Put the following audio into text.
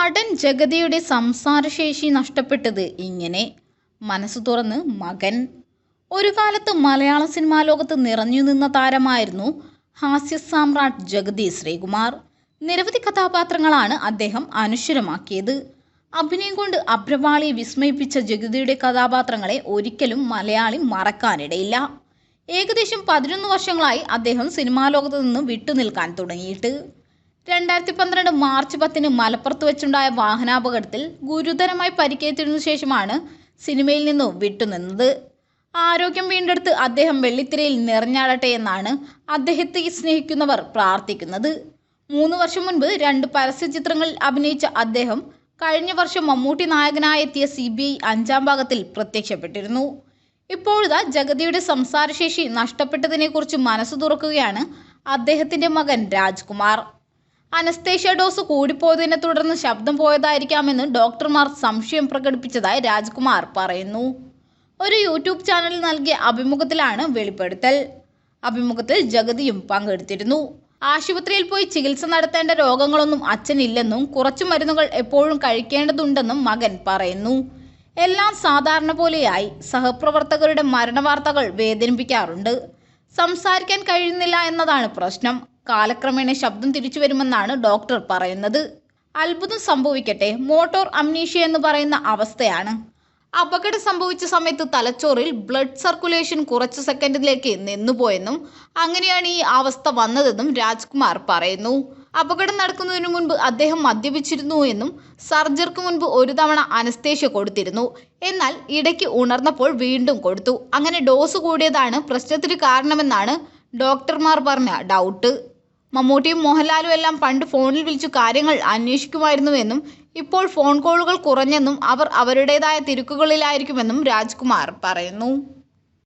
നടൻ ജഗതിയുടെ സംസാരശേഷി നഷ്ടപ്പെട്ടത് ഇങ്ങനെ. മനസ്സ് തുറന്ന് മകൻ. ഒരു കാലത്ത് മലയാള സിനിമാ ലോകത്ത് നിറഞ്ഞു നിന്ന താരമായിരുന്നു ഹാസ്യ സാമ്രാട്ട് ജഗതി ശ്രീകുമാർ. നിരവധി കഥാപാത്രങ്ങളാണ് അദ്ദേഹം അനശ്വരമാക്കിയത്. അഭിനയം കൊണ്ട് അഭ്രപാളിയെ വിസ്മയിപ്പിച്ച ജഗതിയുടെ കഥാപാത്രങ്ങളെ ഒരിക്കലും മലയാളി മറക്കാനിടയില്ല. ഏകദേശം പതിനൊന്ന് വർഷങ്ങളായി അദ്ദേഹം സിനിമാ ലോകത്ത് നിന്ന് വിട്ടുനിൽക്കാൻ തുടങ്ങിയിട്ട്. രണ്ടായിരത്തി പന്ത്രണ്ട് മാർച്ച് പത്തിന് മലപ്പുറത്ത് വെച്ചുണ്ടായ വാഹനാപകടത്തിൽ ഗുരുതരമായി പരിക്കേറ്റതിനു ശേഷമാണ് സിനിമയിൽ നിന്നും വിട്ടുനിന്നത്. ആരോഗ്യം വീണ്ടെടുത്ത് അദ്ദേഹം വെള്ളിത്തിരയിൽ നിറഞ്ഞാടട്ടെ എന്നാണ് അദ്ദേഹത്തെ സ്നേഹിക്കുന്നവർ പ്രാർത്ഥിക്കുന്നത്. മൂന്ന് വർഷം മുൻപ് രണ്ട് പരസ്യ ചിത്രങ്ങളിൽ അഭിനയിച്ച അദ്ദേഹം കഴിഞ്ഞ വർഷം മമ്മൂട്ടി നായകനായി എത്തിയ സി ബി ഐ അഞ്ചാം ഭാഗത്തിൽ പ്രത്യക്ഷപ്പെട്ടിരുന്നു. ഇപ്പോഴിതാ ജഗതിയുടെ സംസാരശേഷി നഷ്ടപ്പെട്ടതിനെക്കുറിച്ച് മനസ്സ് തുറക്കുകയാണ് അദ്ദേഹത്തിന്റെ മകൻ രാജ്കുമാർ. അനസ്തേഷ്യ ഡോസ് കൂടിപ്പോയതിനെ തുടർന്ന് ശബ്ദം പോയതായിരിക്കാമെന്ന് ഡോക്ടർമാർ സംശയം പ്രകടിപ്പിച്ചതായി രാജ്കുമാർ പറയുന്നു. ഒരു യൂട്യൂബ് ചാനൽ നൽകിയ അഭിമുഖത്തിലാണ് വെളിപ്പെടുത്തൽ. അഭിമുഖത്തിൽ ജഗതിയും പങ്കെടുത്തിരുന്നു. ആശുപത്രിയിൽ പോയി ചികിത്സ നടത്തേണ്ട രോഗങ്ങളൊന്നും അച്ഛനില്ലെന്നും കുറച്ചു മരുന്നുകൾ എപ്പോഴും കഴിക്കേണ്ടതുണ്ടെന്നും മകൻ പറയുന്നു. എല്ലാം സാധാരണ പോലെയായി സഹപ്രവർത്തകരുടെ മരണവാർത്തകൾ വേദനിപ്പിക്കാറുണ്ട്. സംസാരിക്കാൻ കഴിയുന്നില്ല എന്നതാണ് പ്രശ്നം. കാലക്രമേണ ശബ്ദം തിരിച്ചു വരുമെന്നാണ് ഡോക്ടർ പറയുന്നത്. അത്ഭുതം സംഭവിക്കട്ടെ മോട്ടോർ അമ്നീഷ്യ എന്ന് പറയുന്ന അവസ്ഥയാണ്. അപകടം സംഭവിച്ച സമയത്ത് തലച്ചോറിൽ ബ്ലഡ് സർക്കുലേഷൻ കുറച്ച് സെക്കൻഡിലേക്ക് നിന്നുപോയെന്നും അങ്ങനെയാണ് ഈ അവസ്ഥ വന്നതെന്നും രാജ്കുമാർ പറയുന്നു. അപകടം നടക്കുന്നതിന് മുൻപ് അദ്ദേഹം മദ്യപിച്ചിരുന്നു എന്നും സർജറിക്ക് മുൻപ് ഒരു തവണ അനസ്തേഷ്യ കൊടുത്തിരുന്നു. എന്നാൽ ഇടയ്ക്ക് ഉണർന്നപ്പോൾ വീണ്ടും കൊടുത്തു. അങ്ങനെ ഡോസ് കൂടിയതാണ് പ്രശ്നത്തിന് കാരണമെന്നാണ് ഡോക്ടർമാർ പറഞ്ഞ ഡൗട്ട്. മമ്മൂട്ടിയും മോഹൻലാലും എല്ലാം പണ്ട് ഫോണിൽ വിളിച്ചു കാര്യങ്ങൾ അന്വേഷിക്കുമായിരുന്നുവെന്നും ഇപ്പോൾ ഫോൺ കോളുകൾ കുറഞ്ഞെന്നും അവർ അവരുടേതായ തിരക്കുകളിലായിരിക്കുമെന്നും രാജ്കുമാർ പറയുന്നു.